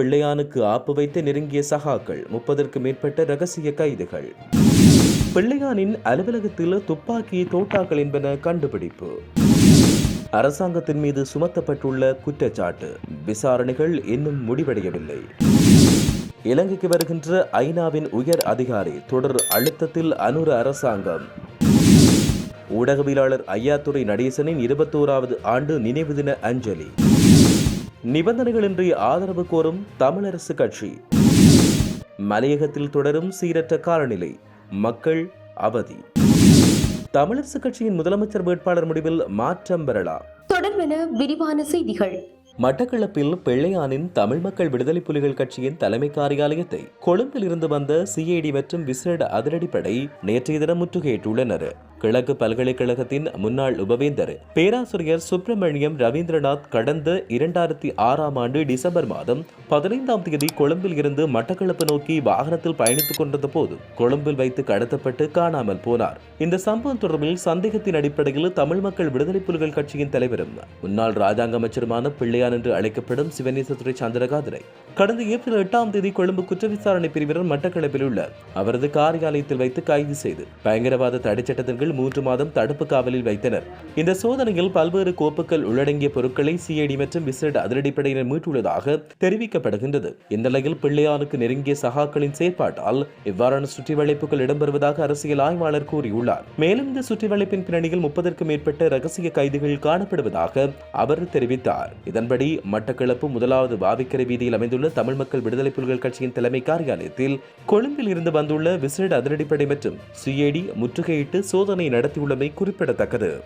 பிள்ளையானுக்கு ஆப்பு வைத்து நெருங்கிய சகாக்கள் முப்பதற்கு மேற்பட்ட ரகசிய கைதுகள். பிள்ளையானின் அலுவலகத்தில் துப்பாக்கி தோட்டாக்கள் என்பன கண்டுபிடிப்பு. அரசாங்கத்தின் மீது சுமத்தப்பட்டுள்ள குற்றச்சாட்டு. விசாரணைகள் இன்னும் முடிவடையவில்லை. இலங்கைக்கு வருகின்ற ஐநாவின் உயர் அதிகாரி தொடர் அழுத்தத்தில் அனுர அரசாங்கம். ஊடகவியலாளர் ஐயாத்துறை நடேசனின் இருபத்தோராவது ஆண்டு நினைவு தின அஞ்சலி. நிபந்தனைகளின்றி ஆதரவு கோரும் தமிழரசு கட்சி. மலையகத்தில் தொடரும் சீரற்ற காலநிலை மக்கள் அவதி. தமிழரசு கட்சியின் முதலமைச்சர் வேட்பாளர் முடிவில் மாற்றம் பெறலாம் தொடர்பென விரிவான செய்திகள். மட்டக்களப்பில் பிள்ளையானின் தமிழ் மக்கள் விடுதலை புலிகள் கட்சியின் தலைமை காரியாலயத்தை கொழும்பில் இருந்து வந்த சிஐடி மற்றும் விசேட அதிரடிப்படை நேற்றைய தினம் முற்றுகையிட்டுள்ளனர். கிழக்கு பல்கலைக்கழகத்தின் முன்னாள் உபவேந்தர் பேராசிரியர் சுப்பிரமணியம் ரவீந்திரநாத் கடந்த இரண்டாயிரத்தி ஆறாம் ஆண்டு டிசம்பர் மாதம் பதினைந்தாம் தேதி கொழும்பில் இருந்து மட்டக்களப்பு நோக்கி வாகனத்தில் பயணித்துக் கொண்டிருந்த போது கொழும்பில் வைத்து கடத்தப்பட்டு காணாமல் போனார். இந்த சம்பவம் தொடர்பில் சந்தேகத்தின் அடிப்படையில் தமிழ் மக்கள் விடுதலை புலிகள் கட்சியின் தலைவரும் முன்னாள் ராஜாங்க அமைச்சருமான பிள்ளையான் என்று அழைக்கப்படும் சிவநேசத்துறை சந்திரகாதனை கடந்த ஏப்ரல் எட்டாம் தேதி கொழும்பு குற்ற விசாரணை பிரிவினர் மட்டக்களப்பில் உள்ள அவரது காரியாலயத்தில் வைத்து கைது செய்து பயங்கரவாத தடை சட்டத்தின் கீழ் மூன்று மாதம் தடுப்பு காவலில் வைத்தனர். இந்த சோதனையில் பல்வேறு கோப்புகள் உள்ளடங்கிய பொருட்களை சிஐடி மற்றும் விசேட அதிரடிப்படையினர் மீட்டுள்ளதாக தெரிவிக்கப்படுகின்றது. இந்நிலையில் பிள்ளையானுக்கு நெருங்கிய சகாக்களின் செயற்பாட்டால் இவ்வாறான சுற்றி வளைப்புகள் இடம்பெறுவதாக அரசியல் ஆய்வாளர் கூறியுள்ளார். மேலும் இந்த சுற்றி வளைப்பின் பின்னணியில் முப்பதற்கும் மேற்பட்ட ரகசிய கைதுகள் காணப்படுவதாக அவர் தெரிவித்தார். இதன்படி மட்டக்களப்பு முதலாவது வாவிக்கரை வீதியில் அமைந்துள்ள தமிழ் மக்கள் விடுதலை புலிகள் கட்சியின் தலைமை காரியாலயத்தில் கொழும்பில் இருந்து வந்துள்ள விசேட அதிரடிப்படை மற்றும் சிஐடி முற்றுகையிட்டு சோதனை நடத்தியுள்ளமை குறிப்பிடத்தக்கது.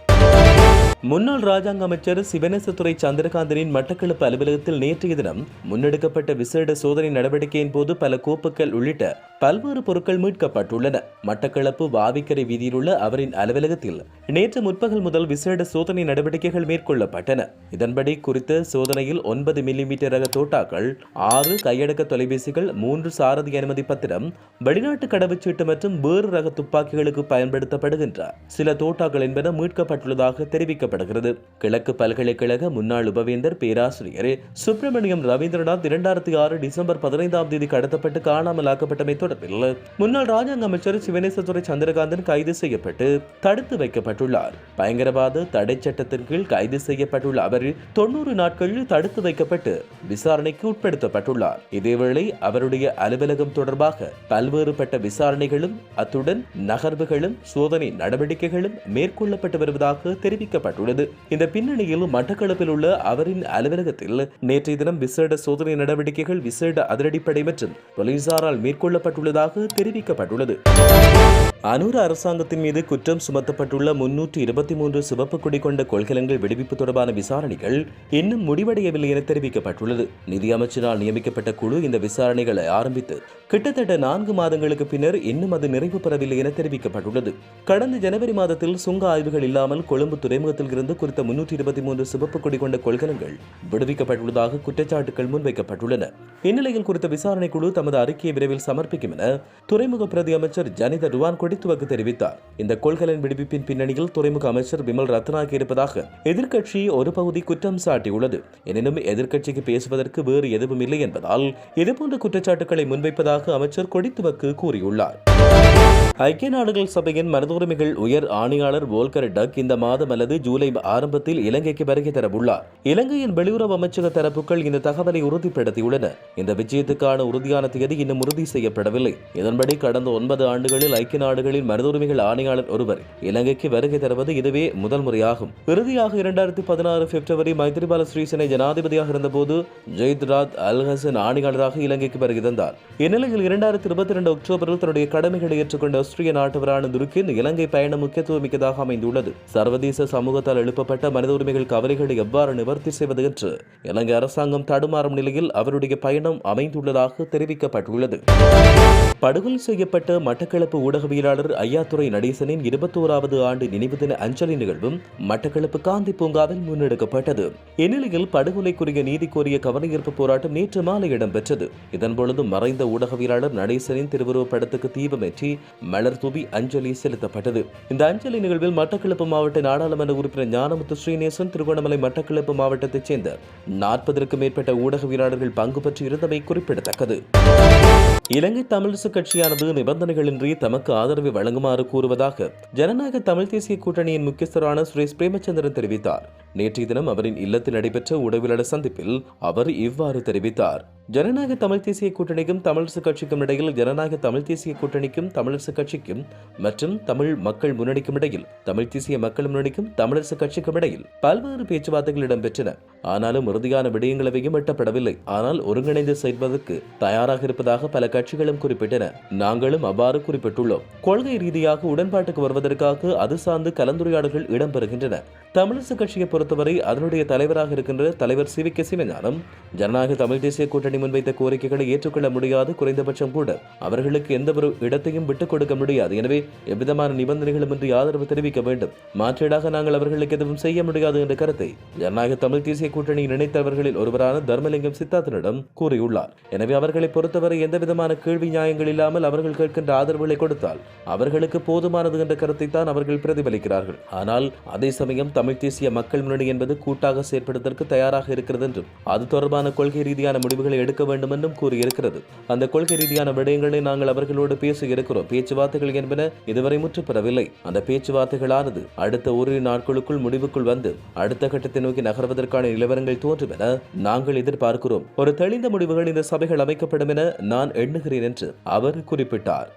முன்னாள் ராஜாங்க அமைச்சர் சிவனேசத்துறை சந்திரகாந்தனின் மட்டக்களப்பு அலுவலகத்தில் நேற்றைய தினம் முன்னெடுக்கப்பட்ட விசேட சோதனை நடவடிக்கையின் போது பல கோப்புகள் உள்ளிட்ட பல்வேறு பொருட்கள் மீட்கப்பட்டுள்ளன. மட்டக்களப்பு வாவிக்கரை வீதியில் உள்ள அவரின் அலுவலகத்தில் நேற்று முற்பகல் முதல் விசேட சோதனை நடவடிக்கைகள் மேற்கொள்ளப்பட்டன. இதன்படி குறித்த சோதனையில் ஒன்பது மில்லிமீட்டர் ரக தோட்டாக்கள் ஆறு கையடக்க தொலைபேசிகள் மூன்று சாரதி அனுமதி பத்திரம் வெளிநாட்டு கடவுச்சீட்டு மற்றும் வேறு ரக துப்பாக்கிகளுக்கு பயன்படுத்தப்படுகின்ற சில தோட்டாக்கள் என்பன மீட்கப்பட்டுள்ளதாக தெரிவிக்கப்படுகிறது கிழக்கு பல்கலைக்கழக முன்னாள் உபவேந்தர் பேராசிரியர் சுப்பிரமணியம் ரவீந்திரநாத் இரண்டாயிரத்தி ஆறு டிசம்பர் பதினைந்தாம் தேதி கடத்தப்பட்டு காணாமல் ஆக்கப்பட்டமை தொடர்பில் முன்னாள் ராஜாங்க அமைச்சர் சிவனேசத்துறை சந்திரகாந்தன் கைது செய்யப்பட்டு தடுத்து வைக்கப்பட்டுள்ளார். பயங்கரவாத தடை சட்டத்தின் கீழ் கைது செய்யப்பட்டுள்ள அவர் தொண்ணூறு நாட்களில் தடுத்து வைக்கப்பட்டு விசாரணைக்கு உட்படுத்தப்பட்டுள்ளார். இதேவேளை அவருடைய அலுவலகம் தொடர்பாக பல்வேறுபட்ட விசாரணைகளும் அத்துடன் நகர்வுகளும் சோதனை நடவடிக்கைகளும் மேற்கொள்ளப்பட்டு வருவதாக தெரிவிக்கப்பட்டுள்ளது. இந்த பின்னணியில் மட்டக்களப்பில் உள்ள அவரின் அலுவலகத்தில் நேற்றைய தினம் விசேட சோதனை நடவடிக்கைகள் விசேட அதிரடிப்படை மற்றும் போலீசாரால் மேற்கொள்ளப்பட்டுள்ளதாக தெரிவிக்கப்பட்டுள்ளது. அனூர் அரசாங்கத்தின் மீது குற்றம் சுமத்தப்பட்டுள்ள முன்னூற்று இருபத்தி மூன்று சிவப்பு கொடி கொண்ட கொள்கலன்கள் விடுவிப்பு தொடர்பான விசாரணைகள் இன்னும் முடிவடையவில்லை என தெரிவிக்கப்பட்டுள்ளது. நிதி அமைச்சரால் நியமிக்கப்பட்ட குழு இந்த விசாரணைகளை ஆரம்பித்து கிட்டத்தட்ட நான்கு மாதங்களுக்கு பின்னர் இன்னும் அது நிறைவு பெறவில்லை என தெரிவிக்கப்பட்டுள்ளது. கடந்த ஜனவரி மாதத்தில் சுங்க ஆய்வுகள் இல்லாமல் கொழும்பு துறைமுகத்தில் இருந்து குறித்த முன்னூற்றி இருபத்தி மூன்று சிவப்பு கொடி கொண்ட கொள்கலன்கள் விடுவிக்கப்பட்டுள்ளதாக குற்றச்சாட்டுகள் முன்வைக்கப்பட்டுள்ளன. இந்நிலையில் குறித்த விசாரணை குழு தமது அறிக்கையை விரைவில் சமர்ப்பிக்கும் என துறைமுக பிரதி அமைச்சர் ஜனித ருவான் கொடித்துவக்கு தெரிவித்தார். இந்த கொள்கலன் விடுவிப்பின் பின்னணியில் துறைமுக அமைச்சர் விமல் ரத்னாகி இருப்பதாக எதிர்க்கட்சி ஒரு பகுதி குற்றம் சாட்டியுள்ளது. எனினும் எதிர்க்கட்சிக்கு பேசுவதற்கு வேறு எதுவும் இல்லை என்பதால் இதுபோன்ற குற்றச்சாட்டுகளை முன்வைப்பதாக அமைச்சர் கொடித்துவக்கு கூறியுள்ளார். ஐக்கிய நாடுகள் சபையின் மனித உரிமைகள் உயர் ஆணையாளர் வோல்கர் டக் இந்த மாதம் அல்லது ஜூலை ஆரம்பத்தில் இலங்கைக்கு வருகை தரவுள்ளார். இலங்கையின் வெளியுறவு அமைச்சக தரப்புகள் இந்த தகவலை உறுதிப்படுத்தியுள்ளன. இந்த விஜயத்துக்கான உறுதியான தேதி இன்னும் உறுதி செய்யப்படவில்லை. இதன்படி கடந்த ஒன்பது ஆண்டுகளில் ஐக்கிய நாடுகளின் மனித உரிமைகள் ஆணையாளர் ஒருவர் இலங்கைக்கு வருகை தருவது இதுவே முதல் முறையாகும். இறுதியாக இரண்டாயிரத்தி பதினாறு பிப்ரவரி மைத்ரிபால ஸ்ரீசனை ஜனாதிபதியாக இருந்தபோது ஜெயித் ராத் அல் ஆணையாளராக இலங்கைக்கு வருகை தந்தார். இந்நிலையில் இரண்டாயிரத்தி இருபத்தி இரண்டு அக்டோபரில் தன்னுடைய கடமைகளை ஏற்றுக்கொண்ட ஆஸ்திரிய நாட்டவரான துருக்கின் இலங்கை பயணம் முக்கியத்துவமிக்கதாக அமைந்துள்ளது. சர்வதேச சமூகத்தால் எழுப்பப்பட்ட மனித உரிமைகள் கவலைகளை எவ்வாறு நிவர்த்தி செய்வது என்று இலங்கை அரசாங்கம் தடுமாறும் நிலையில் அவருடைய பயணம் அமைந்துள்ளதாக தெரிவிக்கப்பட்டுள்ளது. படுகொலை செய்யப்பட்ட மட்டக்களப்பு ஊடகவியலாளர் ஐயாத்துறை நடேசனின் இருபத்தோராவது ஆண்டு நினைவு தின அஞ்சலி நிகழ்வும் மட்டக்களப்பு காந்தி பூங்காவில் முன்னெடுக்கப்பட்டது. இந்நிலையில் படுகொலைக்குரிய நீதி கோரிய கவனஈர்ப்பு போராட்டம் நேற்று மாலை இடம்பெற்றது. இதன்பொழுது மறைந்த ஊடகவியலாளர் நடேசனின் திருவுருவப் படத்துக்கு தீபமேற்றி மலர் தூவி அஞ்சலி செலுத்தப்பட்டது. இந்த அஞ்சலி நிகழ்வில் மட்டக்களப்பு மாவட்ட நாடாளுமன்ற உறுப்பினர் ஞானமுத்து ஸ்ரீநேசன் திருகோணமலை மட்டக்களப்பு மாவட்டத்தைச் சேர்ந்த நாற்பதற்கும் மேற்பட்ட ஊடகவியலாளர்கள் பங்கு பெற்று இருந்தமை குறிப்பிடத்தக்கது. இலங்கை தமிழிசு கட்சியானது நிபந்தனைகளின்றி தமக்கு ஆதரவை வழங்குமாறு கூறுவதாக ஜனநாயக தமிழ் தேசிய கூட்டணியின் முக்கியஸ்தரான சுரேஷ் பிரேமச்சந்திரன் தெரிவித்தார். நேற்றைய தினம் அவரின் இல்லத்தில் நடைபெற்ற ஊடகவியலாளர் சந்திப்பில் அவர் இவ்வாறு தெரிவித்தார். ஜனநாயக தமிழ் தேசிய கூட்டணிக்கும் தமிழரசு கட்சிக்கும் இடையில் ஜனநாயக தமிழ் தேசிய கூட்டணிக்கும் தமிழரசு கட்சிக்கும் மற்றும் தமிழ் மக்கள் முன்னணிக்கும் இடையில் தமிழ் தேசிய மக்கள் முன்னணிக்கும் தமிழரசு கட்சிக்கும் இடையில் பல்வேறு பேச்சுவார்த்தைகள் இடம்பெற்றன. ஆனாலும் உறுதியான விடயங்கள் எவையும் எட்டப்படவில்லை. ஆனால் ஒருங்கிணைந்து செய்வதற்கு தயாராக இருப்பதாக பல கட்சிகளும் குறிப்பிட்டன. நாங்களும் அவ்வாறு குறிப்பிட்டுள்ளோம். கொள்கை ரீதியாக உடன்பாட்டுக்கு வருவதற்காக அது சார்ந்து கலந்துரையாடல்கள் இடம்பெறுகின்றன. தமிழரசு கட்சியை பொறுத்தவரை அதனுடைய தலைவராக இருக்கின்ற தலைவர் சி வி கே சிவஞானம் ஜனநாயக தமிழ் தேசிய கூட்டணி முன்வைத்த கோரிக்கைகளை ஏற்றுக்கொள்ள முடியாது குறைந்தபட்சம் கூட. அவர்களுக்கு எந்த ஒரு இடத்தையும் விட்டுக் கொடுக்க முடியாது. எனவே எவ்விதமான நிபந்தனைகளுமின்றி ஆதரவு தெரிவிக்க வேண்டும். மாற்றீடாக நாங்கள் அவர்களுக்கு எதுவும் செய்ய முடியாது என்ற கருத்தை ஜனநாயக தமிழ் தேசிய கூட்டணி நினைத்தவர்களில் ஒருவரான தர்மலிங்கம் சித்தார்த்தனிடம் கூறியுள்ளார். எனவே அவர்களை பொறுத்தவரை எந்தவிதமான கேள்வி நியாயங்கள் இல்லாமல் அவர்கள் கேட்கின்ற ஆதரவுகளை கொடுத்தால் அவர்களுக்கு போதுமானது என்ற கருத்தை தான் அவர்கள் பிரதிபலிக்கிறார்கள். ஆனால் அதே சமயம் தமிழ் தேசிய மக்கள் முன்னணி என்பது கூட்டாக செயற்படுவதற்கு தயாராக இருக்கிறது என்றும் அது தொடர்பான கொள்கை ரீதியான முடிவுகளை எடுக்க வேண்டும் என்றும் கூறியிருக்கிறது. அந்த கொள்கை ரீதியான விடயங்களை நாங்கள் அவர்களோடு பேசி இருக்கிறோம் பேச்சுவார்த்தைகள் என்பன இதுவரை முற்றுப்பெறவில்லை. அந்த பேச்சுவார்த்தைகளானது அடுத்த ஒரு நாட்களுக்குள் முடிவுக்குள் வந்து அடுத்த கட்டத்தை நோக்கி நகர்வதற்கான நிலவரங்கள் தோன்றும் என நாங்கள் எதிர்பார்க்கிறோம். ஒரு தெளிந்த முடிவுகள் இந்த சபைகள் அமைக்கப்படும் என நான் எண்ணுகிறேன் என்று அவர் குறிப்பிட்டார்.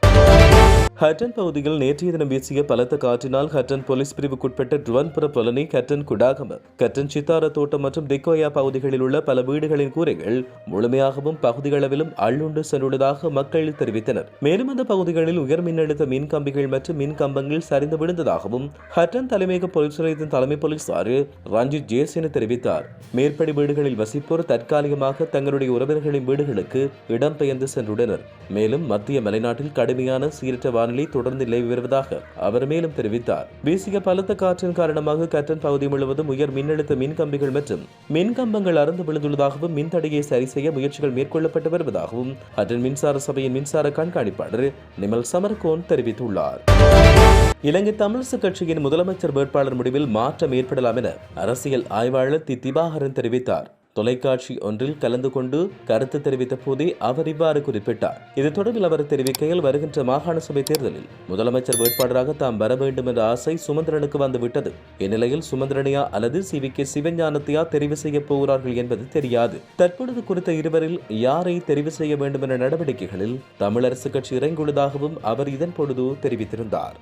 ஹட்டன் பகுதியில் நேற்றைய தினம் வீசிய பலத்த காற்றினால் ஹட்டன் போலீஸ் பிரிவுக்குட்பட்ட டுவன்புர பொலனி கட்டன் குடாகம கட்டன் சித்தார தோட்டம் மற்றும் திக்கோயா பகுதிகளில் உள்ள பல வீடுகளின் கூரைகள் முழுமையாகவும் பகுதிகளவிலும் அள்ளுண்டு சென்றுள்ளதாக மக்கள் தெரிவித்தனர். மேலும் அந்த பகுதிகளில் உயர் மின்னழுத்த மின் கம்பிகள் மற்றும் மின் கம்பங்கள் சரிந்து விழுந்ததாகவும் ஹட்டன் தலைமையக போலீஸ் நிலையத்தின் தலைமை போலீசார் ரஞ்சித் ஜேசின தெரிவித்தார். மேற்படி வீடுகளில் வசிப்போர் தற்காலிகமாக தங்களுடைய உறவினர்களின் வீடுகளுக்கு இடம்பெயர்ந்து சென்றுள்ளனர். மேலும் மத்திய மலைநாட்டில் கடுமையான சீரற்ற வானிலை தொடர்ந்து நிலவி வருவதாக அவர் மேலும் தெரிவித்தார். வீசிய பலத்த காற்றின் காரணமாக கட்டன் பகுதி முழுவதும் உயர் மின்னழுத்த மின் கம்பிகள் மற்றும் மின் கம்பங்கள் அறந்து விழுந்துள்ளதாகவும் மின் தடையை சரி செய்ய முயற்சிகள் மேற்கொள்ளப்பட்டு வருவதாகவும் அட்டன் மின்சார சபையின் மின்சார கண்காணிப்பாளர் நிமல் சமர்கோன் தெரிவித்துள்ளார். இலங்கை தமிழிசு கட்சியின் முதலமைச்சர் வேட்பாளர் முடிவில் மாற்றம் ஏற்படலாம் என அரசியல் ஆய்வாளர் தி. திவாகரன் தெரிவித்தார். தொலைக்காட்சி ஒன்றில் கலந்து கொண்டு கருத்து தெரிவித்த போதே அவர் இவ்வாறு குறிப்பிட்டார். இது தொடர்பில் அவர் தெரிவிக்கையில் வருகின்ற மாகாண சபை தேர்தலில் முதலமைச்சர் வேட்பாளராக தாம் வர வேண்டும் என்ற ஆசை சுமந்திரனுக்கு வந்துவிட்டது. இந்நிலையில் சுமந்திரனையா அல்லது சி வி கே சிவஞானத்தையா தெரிவு செய்ய போகிறார்கள் என்பது தெரியாது. தற்பொழுது குறித்த இருவரில் யாரை தெரிவு செய்ய வேண்டும் என்ற நடவடிக்கைகளில் தமிழரசு கட்சி இறங்கியுள்ளதாகவும் அவர் இதன் பொழுது தெரிவித்திருந்தார்.